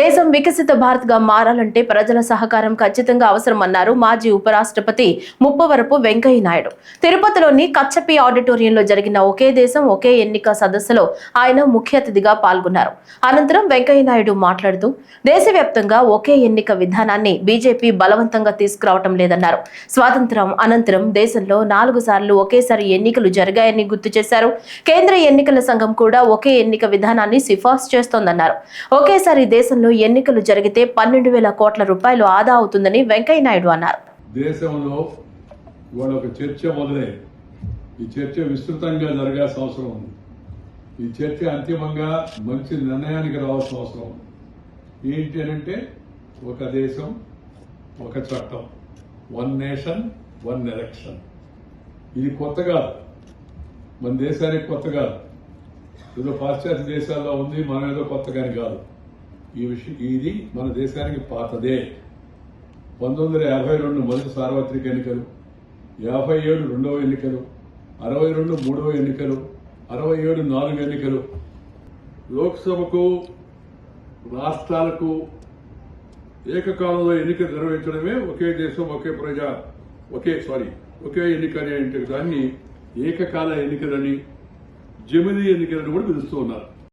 దేశం వికసిత భారత్గా మారాలంటే ప్రజల సహకారం ఖచ్చితంగా అవసరమన్నారు మాజీ ఉపరాష్ట్రపతి ముప్పవరపు వెంకయ్య నాయుడు. తిరుపతిలోని కచ్చపి ఆడిటోరియంలో జరిగిన ఒకే దేశం ఒకే ఎన్నిక సదస్సులో ఆయన ముఖ్య అతిథిగా పాల్గొన్నారు. అనంతరం వెంకయ్య నాయుడు మాట్లాడుతూ దేశవ్యాప్తంగా ఒకే ఎన్నిక విధానాన్ని బీజేపీ బలవంతంగా తీసుకురావటం లేదన్నారు. స్వాతంత్రం అనంతరం దేశంలో నాలుగు సార్లు ఒకేసారి ఎన్నికలు జరిగాయని గుర్తు చేశారు. కేంద్ర ఎన్నికల సంఘం కూడా ఒకే ఎన్నిక విధానాన్ని సిఫార్సు చేస్తోందన్నారు. ఒకేసారి దేశంలో ఎన్నికలు జరిగితే పన్నెండు వేల కోట్ల రూపాయలు ఆదా అవుతుందని వెంకయ్య నాయుడు అన్నారు. దేశంలో ఇవాళ ఒక చర్చ మొదలై ఈ చర్చ విస్తృతంగా జరగాల్సిన అవసరం ఉంది. ఈ చర్చ అంతిమంగా మంచి నిర్ణయానికి రావాల్సిన అవసరం ఉంది. ఏంటి అని అంటే ఒక దేశం ఒక చట్టం వన్ నేషన్ వన్ ఎలక్షన్. ఇది కొత్త కాదు. మన దేశానికి కొత్త కాదు. ఏదో పాశ్చాత్య దేశాల్లో ఉంది మనం ఏదో కొత్తగాని కాదు. ఈ విషయం ఇది మన దేశానికి పాతదే. పంతొమ్మిది వందల యాభై రెండు మొదటి సార్వత్రిక ఎన్నికలు యాభై ఏడు రెండవ ఎన్నికలు అరవై రెండు మూడవ ఎన్నికలు అరవై ఏడు నాలుగు ఎన్నికలు. లోక్సభకు రాష్ట్రాలకు ఏకకాలంలో ఎన్నిక నిర్వహించడమే ఒకే దేశం ఒకే ప్రజా ఒకే సారీ ఒకే ఎన్నిక అనే దాన్ని ఏకకాల ఎన్నికలని జమిని ఎన్నికలని కూడా పిలుస్తూ ఉన్నారు.